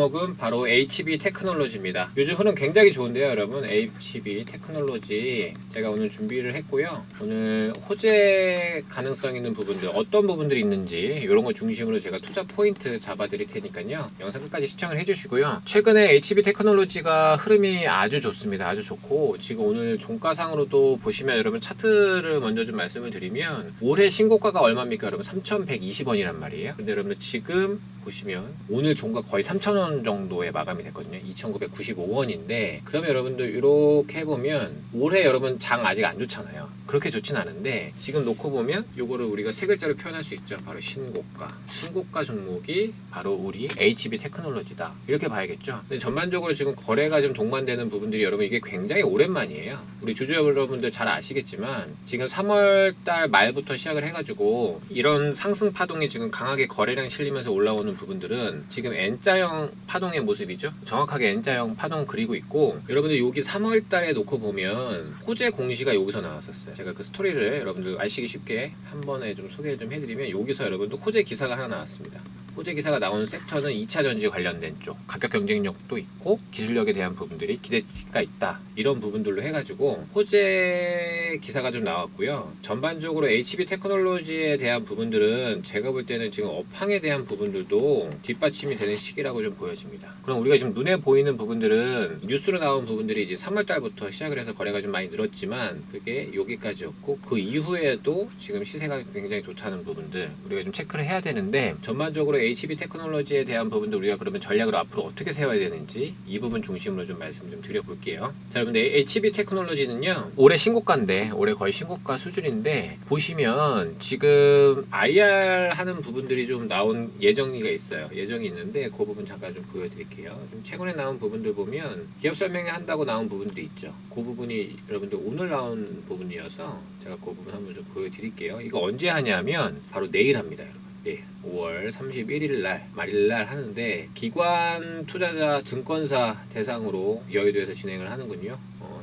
은 바로 HB 테크놀로지입니다. 요즘 흐름 굉장히 좋은데요, 여러분. HB 테크놀로지 제가 오늘 준비를 했고요. 오늘 호재 가능성 있는 부분들, 어떤 부분들이 있는지 이런 거 중심으로 제가 투자 포인트 잡아드릴 테니까요. 영상 끝까지 시청을 해주시고요. 최근에 HB 테크놀로지가 흐름이 아주 좋습니다. 아주 좋고 지금 오늘 종가상으로도 보시면 여러분 차트를 먼저 좀 말씀을 드리면 올해 신고가가 얼마입니까, 여러분? 3,120원이란 말이에요. 근데 여러분들 지금 보시면 오늘 종가 거의 3,000원 정도에 마감이 됐거든요. 2,995원인데 그러면 여러분들 이렇게 해보면 올해 여러분 장 아직 안 좋잖아요. 그렇게 좋진 않은데 지금 놓고 보면 요거를 우리가 세 글자로 표현할 수 있죠. 바로 신고가. 신고가 종목이 바로 우리 HB 테크놀로지다. 이렇게 봐야겠죠. 근데 전반적으로 지금 거래가 좀 동반되는 부분들이 여러분 이게 굉장히 오랜만이에요. 우리 주주 여러분들 잘 아시겠지만 지금 3월 달 말부터 시작을 해가지고 이런 상승 파동이 지금 강하게 거래량 실리면서 올라오는 부분들은 지금 N자형 파동의 모습이죠. 정확하게 N자형 파동 그리고 있고 여러분들 여기 3월 달에 놓고 보면 호재 공시가 여기서 나왔었어요. 제가 그 스토리를 여러분들 아시기 쉽게 한 번에 좀 소개를 좀 해드리면 여기서 여러분들 호재 기사가 하나 나왔습니다. 호재 기사가 나오는 섹터는 2차 전지 관련된 쪽 가격 경쟁력도 있고 기술력에 대한 부분들이 기대치가 있다. 이런 부분들로 해가지고 호재 기사가 좀 나왔고요. 전반적으로 HB 테크놀로지에 대한 부분들은 제가 볼 때는 지금 업황에 대한 부분들도 뒷받침이 되는 시기라고 좀 보여집니다. 그럼 우리가 지금 눈에 보이는 부분들은 뉴스로 나온 부분들이 이제 3월 달부터 시작을 해서 거래가 좀 많이 늘었지만 그게 여기까지였고 그 이후에도 지금 시세가 굉장히 좋다는 부분들 우리가 좀 체크를 해야 되는데 전반적으로 HB 테크놀로지에 대한 부분도 우리가 그러면 전략을 앞으로 어떻게 세워야 되는지 이 부분 중심으로 좀 말씀 좀 드려볼게요. 자, 여러분들 HB 테크놀로지는요 올해 신고가인데 올해 거의 신고가 수준인데 보시면 지금 IR 하는 부분들이 좀 나온 예정이가 있어요. 예정이 있는데 그 부분 잠깐 좀 보여드릴게요. 좀 최근에 나온 부분들 보면 기업 설명회 한다고 나온 부분들이 있죠. 그 부분이 여러분들 오늘 나온 부분이어서 제가 그 부분 한번 좀 보여드릴게요. 이거 언제 하냐면 바로 내일 합니다, 여러분. 네, 5월 31일 날 말일 날 하는데 기관 투자자 증권사 대상으로 여의도에서 진행을 하는군요.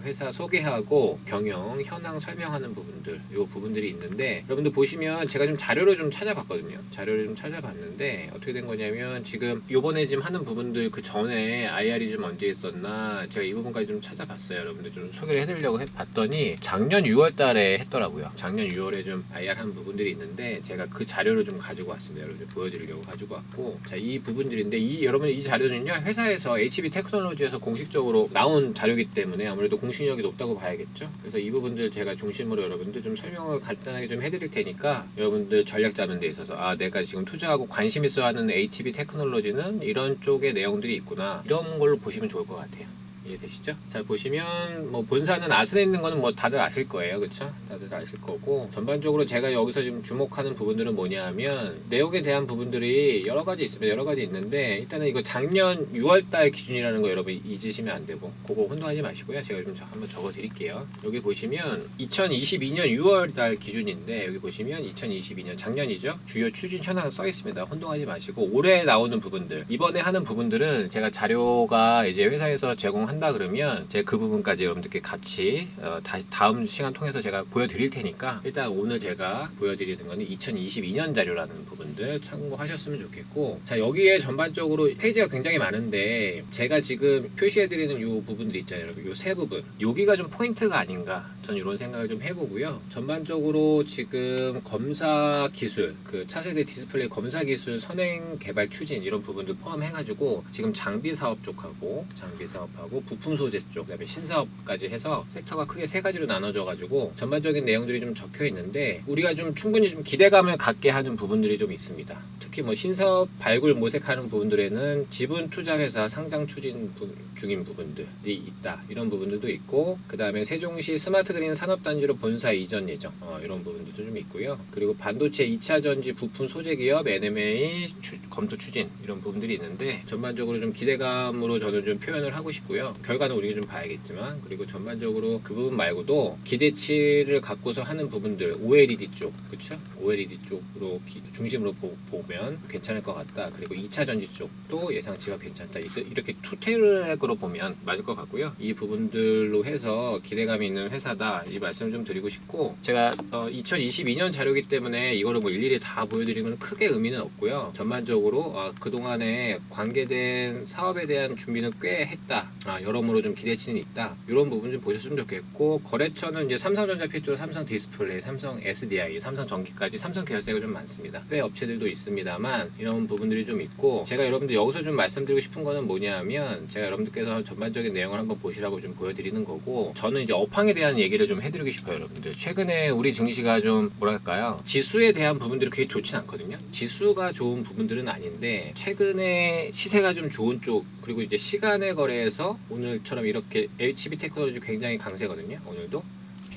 어, 회사 소개하고 경영 현황 설명하는 부분들 요 부분들이 있는데 여러분들 보시면 제가 좀 자료를 좀 찾아봤거든요. 자료를 좀 찾아봤는데 어떻게 된 거냐면 지금 요번에 지금 하는 부분들 그 전에 IR이 좀 언제 있었나 제가 이 부분까지 좀 찾아봤어요. 여러분들 좀 소개를 해드리려고 해- 봤더니 작년 6월 달에 했더라고요. 작년 6월에 좀 IR 한 부분들이 있는데 제가 그 자료를 좀 가지고 왔습니다. 여러분들 보여드리려고 가지고 왔고 자 이 부분들인데 이 여러분 이 자료는요 회사에서 HB 테크놀로지에서 공식적으로 나온 자료이기 때문에 아무래도 공 신력이 높다고 봐야겠죠. 그래서 이 부분들 제가 중심으로 여러분들 좀 설명을 간단하게 좀 해드릴 테니까 여러분들 전략 짜는 데 있어서 아 내가 지금 투자하고 관심 있어 하는 HB 테크놀로지는 이런 쪽의 내용들이 있구나 이런 걸로 보시면 좋을 것 같아요. 이해되시죠? 자 보시면 뭐 본사는 아스에 있는 거는 뭐 다들 아실 거예요, 그렇죠? 다들 아실 거고 전반적으로 제가 여기서 지금 주목하는 부분들은 뭐냐면 내용에 대한 부분들이 여러 가지 있습니다. 여러 가지 있는데 일단은 이거 작년 6월 달 기준이라는 거 여러분 잊으시면 안 되고 그거 혼동하지 마시고요. 제가 좀 저- 한번 적어 드릴게요. 여기 보시면 2022년 6월 달 기준인데 여기 보시면 2022년 작년이죠. 주요 추진 현황 써 있습니다. 혼동하지 마시고 올해 나오는 부분들 이번에 하는 부분들은 제가 자료가 이제 회사에서 제공한 다 그러면 제가 그 부분까지 여러분들께 같이 어, 다시 다음 시간 통해서 제가 보여드릴 테니까 일단 오늘 제가 보여드리는 거는 2022년 자료라는 부분들 참고하셨으면 좋겠고 자 여기에 전반적으로 페이지가 굉장히 많은데 제가 지금 표시해드리는 요 부분들 있잖아요. 여러분 요세 부분. 여기가 좀 포인트가 아닌가 전 이런 생각을 좀 해보고요. 전반적으로 지금 검사 기술 그 차세대 디스플레이 검사 기술 선행 개발 추진 이런 부분들 포함해가지고 지금 장비 사업 쪽하고 장비 사업하고 부품 소재 쪽, 그다음에 신사업까지 해서 섹터가 크게 세 가지로 나눠져 가지고 전반적인 내용들이 좀 적혀 있는데 우리가 좀 충분히 좀 기대감을 갖게 하는 부분들이 좀 있습니다. 특히 뭐 신사업 발굴 모색하는 부분들에는 지분 투자 회사 상장 추진 부- 중인 부분들이 있다 이런 부분들도 있고 그 다음에 세종시 스마트 그린 산업단지로 본사 이전 예정 어, 이런 부분들도 좀 있고요. 그리고 반도체 2차 전지 부품 소재 기업 NMA 추- 검토 추진 이런 부분들이 있는데 전반적으로 좀 기대감으로 저는 좀 표현을 하고 싶고요. 결과는 우리가 좀 봐야겠지만 그리고 전반적으로 그 부분 말고도 기대치를 갖고서 하는 부분들 OLED 쪽 그렇죠? OLED 쪽으로 기- 중심으로 보, 보면 괜찮을 것 같다. 그리고 2차 전지 쪽도 예상치가 괜찮다. 이렇게 투테렉으로 보면 맞을 것 같고요. 이 부분들로 해서 기대감이 있는 회사다. 이 말씀을 좀 드리고 싶고 제가 2022년 자료이기 때문에 이거를 뭐 일일이 다 보여드리는 건 크게 의미는 없고요. 전반적으로 아, 그동안에 관계된 사업에 대한 준비는 꽤 했다. 아, 여러모로 좀 기대치는 있다. 이런 부분 좀 보셨으면 좋겠고 거래처는 이제 삼성전자 필두로 삼성 디스플레이, 삼성 SDI, 삼성 전기까지 삼성 계열사가 좀 많습니다. 꽤 업체들도 있습니다만 이런 부분들이 좀 있고 제가 여러분들 여기서 좀 말씀드리고 싶은 거는 뭐냐면 제가 여러분들께서 전반적인 내용을 한번 보시라고 좀 보여드리는 거고 저는 이제 업황에 대한 얘기를 좀 해드리고 싶어요 여러분들 최근에 우리 증시가 좀 뭐랄까요 지수에 대한 부분들이 그렇게 좋진 않거든요 지수가 좋은 부분들은 아닌데 최근에 시세가 좀 좋은 쪽 그리고 이제 시간의 거래에서 오늘처럼 이렇게 HB 테크놀로지 굉장히 강세거든요 오늘도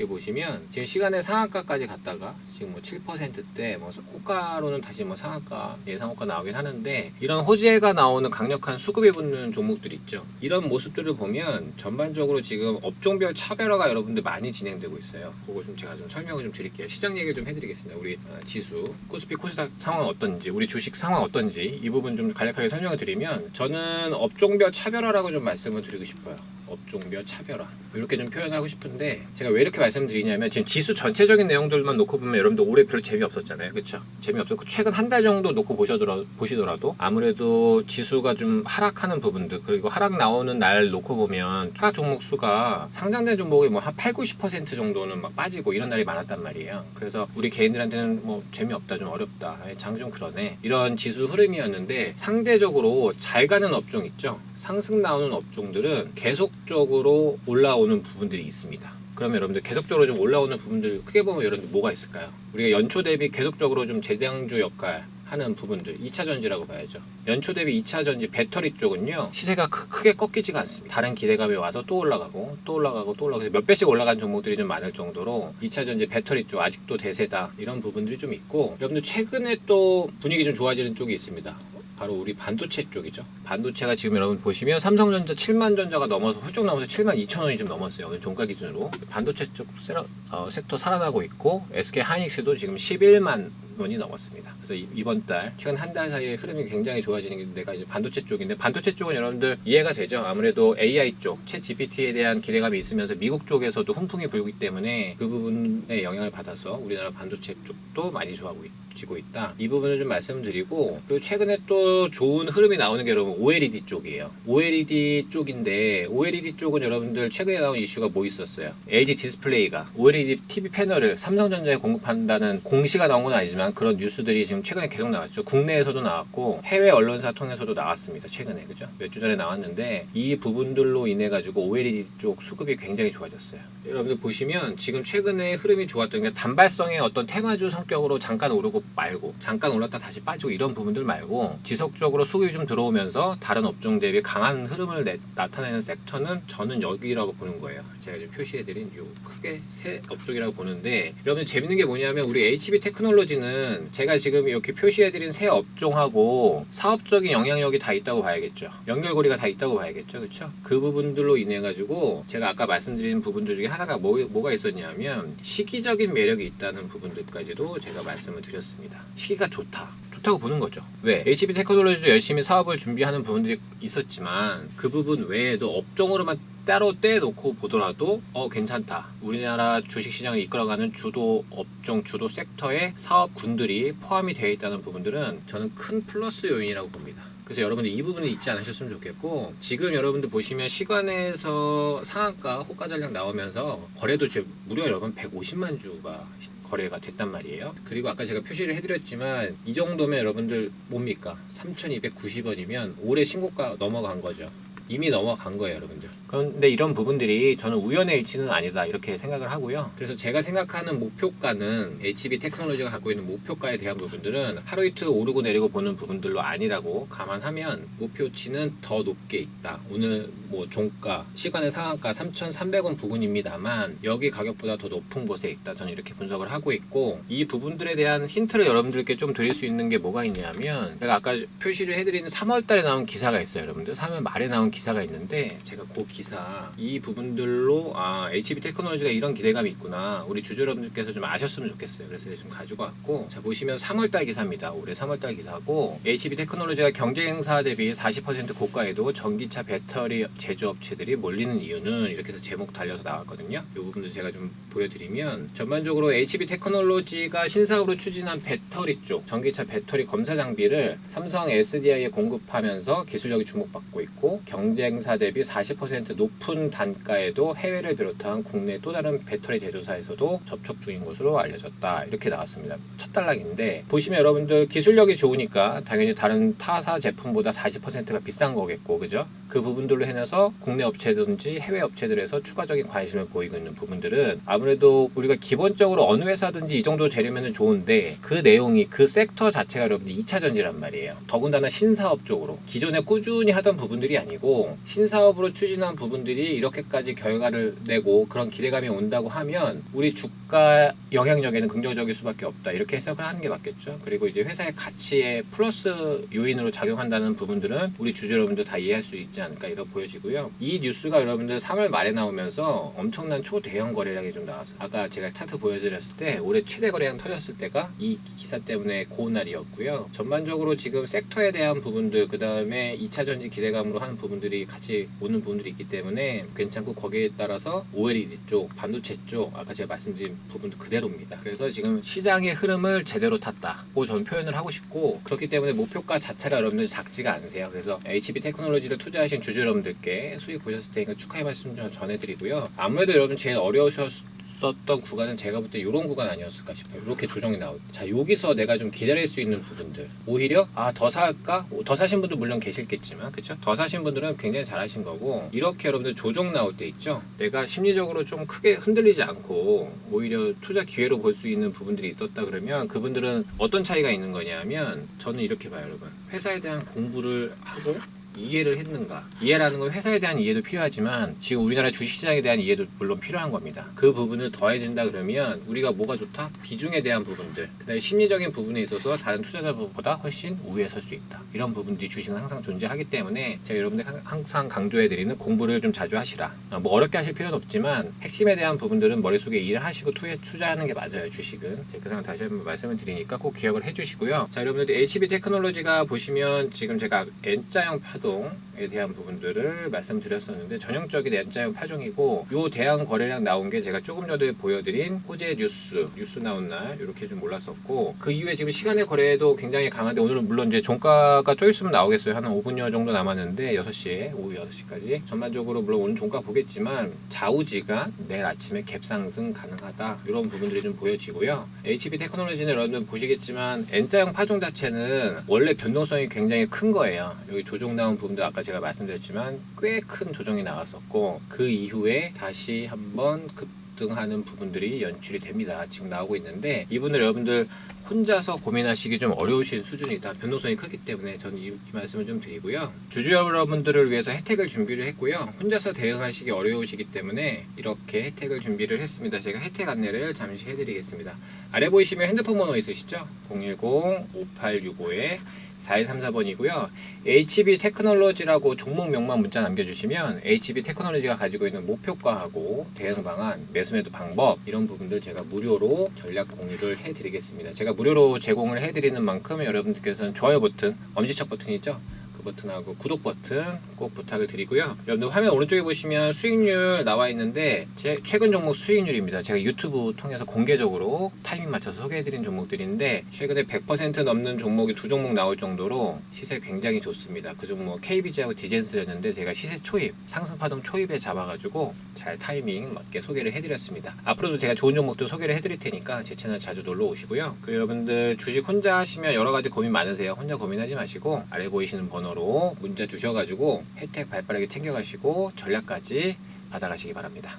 이렇게 보시면 지금 시간의 상한가까지 갔다가 지금 뭐 7%대 뭐 호가로는 다시 뭐 상한가 예상 호가 나오긴 하는데 이런 호재가 나오는 강력한 수급이 붙는 종목들 있죠. 이런 모습들을 보면 전반적으로 지금 업종별 차별화가 여러분들 많이 진행되고 있어요. 그거 좀 제가 좀 설명을 좀 드릴게요. 시장 얘기를 좀 해드리겠습니다. 우리 어, 지수, 코스피, 코스닥 상황 어떤지, 우리 주식 상황 어떤지 이 부분 좀 간략하게 설명을 드리면 저는 업종별 차별화라고 좀 말씀을 드리고 싶어요. 업종별 차별화. 이렇게 좀 표현하고 싶은데 제가 왜 이렇게 말씀드리냐면 지금 지수 전체적인 내용들만 놓고 보면 여러분들 올해 별로 재미없었잖아요. 그렇죠 재미없었고 최근 한 달 정도 놓고 보시더라, 보시더라도 아무래도 지수가 좀 하락하는 부분들 그리고 하락 나오는 날 놓고 보면 하락 종목 수가 상장된 종목이 뭐 한 8, 90% 정도는 막 빠지고 이런 날이 많았단 말이에요. 그래서 우리 개인들한테는 뭐 재미없다 좀 어렵다 장 좀 그러네. 이런 지수 흐름이었는데 상대적으로 잘 가는 업종 있죠 상승 나오는 업종들은 계속적으로 올라오는 부분들이 있습니다. 그러면 여러분들 계속적으로 좀 올라오는 부분들 크게 보면 여러분들 뭐가 있을까요? 우리가 연초 대비 계속적으로 좀 재장주 역할 하는 부분들 2차 전지라고 봐야죠. 연초 대비 2차 전지 배터리 쪽은요. 시세가 크, 크게 꺾이지가 않습니다. 다른 기대감이 와서 또 올라가고 또 올라가고 또 올라가고 몇 배씩 올라간 종목들이 좀 많을 정도로 2차 전지 배터리 쪽 아직도 대세다. 이런 부분들이 좀 있고 여러분들 최근에 또 분위기 좀 좋아지는 쪽이 있습니다. 바로 우리 반도체 쪽이죠. 반도체가 지금 여러분 보시면 삼성전자 7만 전자가 넘어서 훌쩍 넘어서 7만 2천 원이 좀 넘었어요. 오늘 종가 기준으로 반도체 쪽 세러, 어, 섹터 살아나고 있고 SK 하이닉스도 지금 11만 원이 넘었습니다. 그래서 이- 이번 달 최근 한 달 사이에 흐름이 굉장히 좋아지는 게 내가 이제 반도체 쪽인데 반도체 쪽은 여러분들 이해가 되죠. 아무래도 AI 쪽, 챗 GPT에 대한 기대감이 있으면서 미국 쪽에서도 훈풍이 불기 때문에 그 부분에 영향을 받아서 우리나라 반도체 쪽도 많이 좋아하고 지고 있다. 이 부분을 좀 말씀드리고 그리고 최근에 또 좋은 흐름이 나오는 게 여러분 OLED 쪽이에요. OLED 쪽인데 OLED 쪽은 여러분들 최근에 나온 이슈가 뭐 있었어요? LG 디스플레이가 OLED TV 패널을 삼성전자에 공급한다는 공시가 나온 건 아니지만 그런 뉴스들이 지금 최근에 계속 나왔죠. 국내에서도 나왔고 해외 언론사 통해서도 나왔습니다. 최근에 그죠? 몇 주 전에 나왔는데 이 부분들로 인해 가지고 OLED 쪽 수급이 굉장히 좋아졌어요. 여러분들 보시면 지금 최근에 흐름이 좋았던 게 단발성의 어떤 테마주 성격으로 잠깐 오르고 말고 잠깐 올랐다 다시 빠지고 이런 부분들 말고 지속적으로 수급이 좀 들어오면서 다른 업종 대비 강한 흐름을 내- 나타내는 섹터는 저는 여기라고 보는 거예요. 제가 이제 표시해드린 요 크게 세 업종이라고 보는데 여러분 재밌는 게 뭐냐면 우리 HB 테크놀로지는 제가 지금 이렇게 표시해드린 세 업종하고 사업적인 영향력이 다 있다고 봐야겠죠. 연결고리가 다 있다고 봐야겠죠. 그렇죠? 그 부분들로 인해 가지고 제가 아까 말씀드린 부분들 중에 하나가 뭐, 뭐가 있었냐면 시기적인 매력이 있다는 부분들까지도 제가 말씀을 드렸습니다. 시기가 좋다. 좋다고 보는 거죠. 왜? HB 테크놀로지도 열심히 사업을 준비하는 부분들이 있었지만 그 부분 외에도 업종으로만 따로 떼놓고 보더라도 어 괜찮다. 우리나라 주식시장을 이끌어가는 주도 업종, 주도 섹터의 사업군들이 포함이 되어 있다는 부분들은 저는 큰 플러스 요인이라고 봅니다. 그래서 여러분들 이 부분이 잊지 않으셨으면 좋겠고 지금 여러분들 보시면 시간에서 상한가 호가 전략 나오면서 거래도 무려 여러분 150만 주가 거래가 됐단 말이에요. 그리고 아까 제가 표시를 해드렸지만 이 정도면 여러분들 뭡니까? 3,290원이면 올해 신고가 넘어간 거죠. 이미 넘어간 거예요, 여러분들. 그런데 이런 부분들이 저는 우연의 일치는 아니다 이렇게 생각을 하고요. 그래서 제가 생각하는 목표가는 HB 테크놀로지가 갖고 있는 목표가에 대한 부분들은 하루 이틀 오르고 내리고 보는 부분들로 아니라고 감안하면 목표치는 더 높게 있다. 오늘 뭐 종가, 시간의 상한가 3,300원 부근입니다만 여기 가격보다 더 높은 곳에 있다. 저는 이렇게 분석을 하고 있고 이 부분들에 대한 힌트를 여러분들께 좀 드릴 수 있는 게 뭐가 있냐면 제가 아까 표시를 해드리는 3월달에 나온 기사가 있어요, 여러분들. 3월 말에 나온 기사가 있는데 제가 그 기사 이 부분들로 아 HB 테크놀로지가 이런 기대감이 있구나. 우리 주주 여러분들께서 좀 아셨으면 좋겠어요. 그래서 좀 가지고 왔고 자 보시면 3월달 기사입니다. 올해 3월달 기사고 HB 테크놀로지가 경쟁사 대비 40% 고가에도 전기차 배터리 제조업체들이 몰리는 이유는 이렇게 해서 제목 달려서 나왔거든요. 이 부분도 제가 좀 보여드리면 전반적으로 HB 테크놀로지가 신사업으로 추진한 배터리 쪽 전기차 배터리 검사 장비를 삼성 SDI에 공급하면서 기술력이 주목받고 있고 경쟁사 대비 40% 높은 단가에도 해외를 비롯한 국내 또 다른 배터리 제조사에서도 접촉 중인 것으로 알려졌다 이렇게 나왔습니다. 첫 단락인데 보시면 여러분들 기술력이 좋으니까 당연히 다른 타사 제품보다 40%가 비싼 거겠고 그죠? 그 부분들로 해서 국내 업체든지 해외 업체들에서 추가적인 관심을 보이고 있는 부분들은 아무래도 우리가 기본적으로 어느 회사든지 이 정도 재료면 좋은데 그 내용이 그 섹터 자체가 여러분들 2차 전지란 말이에요. 더군다나 신사업 쪽으로 기존에 꾸준히 하던 부분들이 아니고 신사업으로 추진한 부분들이 이렇게까지 결과를 내고 그런 기대감이 온다고 하면 우리 주가 영향력에는 긍정적일 수밖에 없다 이렇게 해석을 하는 게 맞겠죠. 그리고 이제 회사의 가치에 플러스 요인으로 작용한다는 부분들은 우리 주주 여러분들 다 이해할 수 있지 않을까 이렇게 보여지고요. 이 뉴스가 여러분들 3월 말에 나오면서 엄청난 초대형 거래량이 좀 나왔어요. 아까 제가 차트 보여드렸을 때 올해 최대 거래량 터졌을 때가 이 기사 때문에 고운 날이었고요. 전반적으로 지금 섹터에 대한 부분들 그 다음에 2차 전지 기대감으로 하는 부분들이 같이 오는 부분들이 있기 때문에 괜찮고 거기에 따라서 OLED 쪽, 반도체 쪽 아까 제가 말씀드린 부분도 그대로입니다. 그래서 지금 시장의 흐름을 제대로 탔다고 저는 표현을 하고 싶고 그렇기 때문에 목표가 자체가 여러분들 작지가 않으세요. 그래서 HB 테크놀로지를 투자하신 주주 여러분들께 수익 보셨을 테니까 축하의 말씀 좀 전해드리고요. 아무래도 여러분 제일 어려우셨 썼던 구간은 제가 볼 때 이런 구간 아니었을까 싶어요. 이렇게 조정이 나올 때. 자, 여기서 내가 좀 기다릴 수 있는 부분들. 오히려 아, 더 살까? 더 사신 분도 물론 계실겠지만, 그쵸? 더 사신 분들은 굉장히 잘하신 거고, 이렇게 여러분들 조정 나올 때 있죠? 내가 심리적으로 좀 크게 흔들리지 않고, 오히려 투자 기회로 볼 수 있는 부분들이 있었다 그러면, 그분들은 어떤 차이가 있는 거냐면, 저는 이렇게 봐요, 여러분. 회사에 대한 공부를 하고, 이해를 했는가? 이해라는 건 회사에 대한 이해도 필요하지만 지금 우리나라 주식시장에 대한 이해도 물론 필요한 겁니다. 그 부분을 더해준다 그러면 우리가 뭐가 좋다? 비중에 대한 부분들, 그다음에 심리적인 부분에 있어서 다른 투자자보다 훨씬 우위에 설 수 있다. 이런 부분들이 주식은 항상 존재하기 때문에 제가 여러분들 항- 항상 강조해드리는 공부를 좀 자주 하시라. 아, 뭐 어렵게 하실 필요는 없지만 핵심에 대한 부분들은 머릿속에 일을 하시고 투에 투자하는 게 맞아요. 주식은. 제가 그 상황 다시 한번 말씀을 드리니까 꼭 기억을 해주시고요. 자 여러분들 HB 테크놀로지가 보시면 지금 제가 N자형 파동 에 대한 부분들을 말씀드렸었는데 전형적인 N자형 파종이고 요 대항 거래량 나온 게 제가 조금 전에 보여드린 호재 뉴스 뉴스 나온 날 이렇게 좀 올랐었고 그 이후에 지금 시간의 거래도 굉장히 강한데 오늘은 물론 이제 종가가 좀 있으면 나오겠어요. 한 5분여 정도 남았는데 6시에 오후 6시까지. 전반적으로 물론 오늘 종가 보겠지만 좌우지간 내일 아침에 갭 상승 가능하다. 이런 부분들이 좀 보여지고요. HB 테크놀로지는 여러분 보시겠지만 N자형 파종 자체는 원래 변동성이 굉장히 큰 거예요. 여기 조정 나온 부분도 아까 제가 말씀드렸지만 꽤 큰 조정이 나왔었고 그 이후에 다시 한번 급등하는 부분들이 연출이 됩니다. 지금 나오고 있는데 이분들 여러분들 혼자서 고민하시기 좀 어려우신 수준이다. 변동성이 크기 때문에 저는 이, 이 말씀을 좀 드리고요. 주주 여러분들을 위해서 혜택을 준비를 했고요. 혼자서 대응하시기 어려우시기 때문에 이렇게 혜택을 준비를 했습니다. 제가 혜택 안내를 잠시 해드리겠습니다. 아래 보이시면 핸드폰 번호 있으시죠? 010-5865에 4134번이고요. HB 테크놀로지라고 종목명만 문자 남겨주시면 HB 테크놀로지가 가지고 있는 목표가하고 대응 방안, 매수 매도 방법 이런 부분들 제가 무료로 전략 공유를 해드리겠습니다. 제가 무료로 제공을 해드리는 만큼 여러분들께서는 좋아요 버튼, 엄지척 버튼이죠. 그 버튼하고 구독 버튼 꼭 부탁을 드리고요. 여러분들 화면 오른쪽에 보시면 수익률 나와 있는데 제 최근 종목 수익률입니다. 제가 유튜브 통해서 공개적으로 타이밍 맞춰서 소개해드린 종목들인데 최근에 100% 넘는 종목이 두 종목 나올 정도로 시세 굉장히 좋습니다. 그 종목 KBG하고 디젠스였는데 제가 시세 초입, 상승 파동 초입에 잡아가지고 잘 타이밍 맞게 소개를 해드렸습니다. 앞으로도 제가 좋은 종목도 소개를 해드릴 테니까 제 채널 자주 놀러 오시고요. 그 여러분들 주식 혼자 하시면 여러 가지 고민 많으세요. 혼자 고민하지 마시고 아래 보이시는 번호 번호로 문자 주셔가지고 혜택 발빠르게 챙겨가시고 전략까지 받아가시기 바랍니다.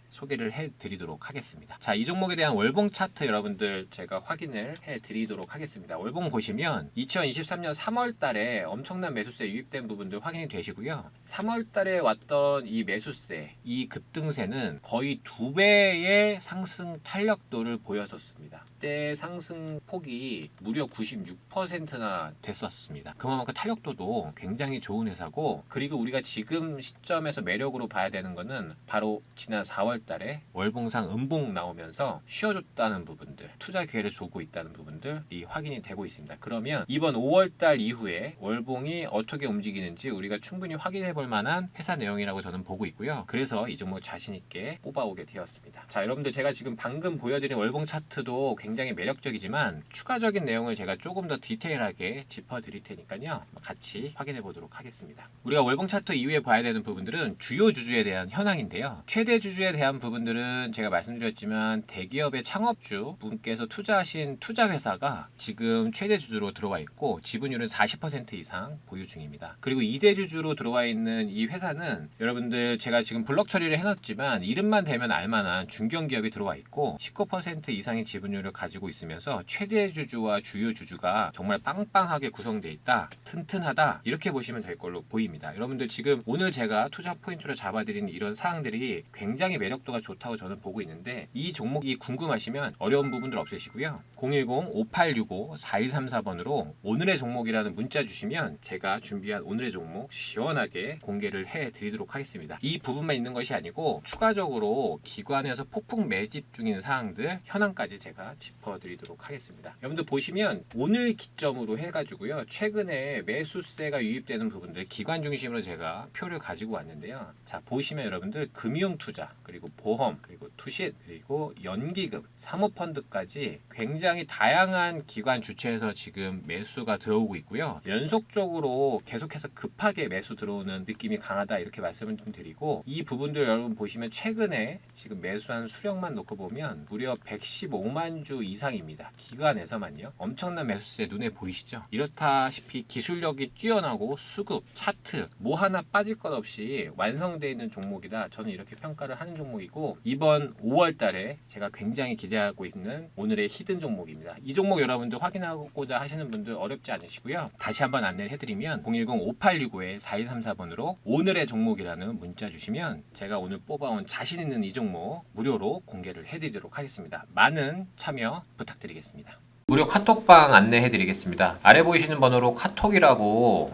소개를 해드리도록 하겠습니다. 자, 이 종목에 대한 월봉 차트 여러분들 제가 확인을 해드리도록 하겠습니다. 월봉 보시면 2023년 3월 달에 엄청난 매수세 유입된 부분들 확인이 되시고요. 3월 달에 왔던 이 매수세, 이 급등세는 거의 두 배의 상승 탄력도를 보였었습니다. 그때 상승 폭이 무려 96%나 됐었습니다. 그만큼 탄력도도 굉장히 좋은 회사고 그리고 우리가 지금 시점에서 매력으로 봐야 되는 거는 바로 지난 4월 달에 월봉상 음봉 나오면서 쉬어줬다는 부분들 투자 기회를 주고 있다는 부분들이 확인이 되고 있습니다. 그러면 이번 5월 달 이후에 월봉이 어떻게 움직이는지 우리가 충분히 확인해 볼 만한 회사 내용이라고 저는 보고 있고요. 그래서 이 종목 자신 있게 뽑아오게 되었습니다. 자, 여러분들 제가 지금 방금 보여드린 월봉 차트도 굉장히 매력적이지만 추가적인 내용을 제가 조금 더 디테일하게 짚어드릴 테니까요. 같이 확인해 보도록 하겠습니다. 우리가 월봉 차트 이후에 봐야 되는 부분들은 주요 주주에 대한 현황인데요. 최대 주주에 대한 부분들은 제가 말씀드렸지만 대기업의 창업주 분께서 투자하신 투자 회사가 지금 최대 주주로 들어와 있고 지분율은 40% 이상 보유 중입니다. 그리고 2대 주주로 들어와 있는 이 회사는 여러분들 제가 지금 블록 처리를 해놨지만 이름만 대면 알만한 중견 기업이 들어와 있고 19% 이상의 지분율을 가지고 있으면서 최대 주주와 주요 주주가 정말 빵빵하게 구성되어 있다, 튼튼하다 이렇게 보시면 될 걸로 보입니다. 여러분들 지금 오늘 제가 투자 포인트로 잡아드린 이런 사항들이 굉장히 매력도가 좋다고 저는 보고 있는데 이 종목이 궁금하시면 어려운 부분들 없으시고요. 010-5865-4134번으로 오늘의 종목이라는 문자 주시면 제가 준비한 오늘의 종목 시원하게 공개를 해드리도록 하겠습니다. 이 부분만 있는 것이 아니고 추가적으로 기관에서 폭풍 매집 중인 사항들 현황까지 제가 짚어드리도록 하겠습니다. 여러분들 보시면 오늘 기점으로 해가지고요. 최근에 매수세가 유입되는 부분들 기관 중심으로 제가 표를 가지고 왔는데요. 자 보시면 여러분들 금융 투자 그리고 보험 그리고 투신 그리고 연기금 사모펀드까지 굉장히 다양한 기관 주체에서 지금 매수가 들어오고 있고요. 연속적으로 계속해서 급하게 매수 들어오는 느낌이 강하다 이렇게 말씀을 좀 드리고 이 부분들 여러분 보시면 최근에 지금 매수한 수량만 놓고 보면 무려 115만 주주 이상입니다. 기간에서만요. 엄청난 매수세 눈에 보이시죠? 이렇다시피 기술력이 뛰어나고 수급, 차트 뭐 하나 빠질 것 없이 완성되어 있는 종목이다. 저는 이렇게 평가를 하는 종목이고 이번 5월 달에 제가 굉장히 기대하고 있는 오늘의 히든 종목입니다. 이 종목 여러분들 확인하고자 하시는 분들 어렵지 않으시고요. 다시 한번 안내를 해드리면 010-5865-4234번으로 오늘의 종목이라는 문자 주시면 제가 오늘 뽑아온 자신 있는 이 종목 무료로 공개를 해드리도록 하겠습니다. 많은 참여 부탁드리겠습니다. 무료 카톡방 안내해 드리겠습니다. 아래 보이시는 번호로 카톡이라고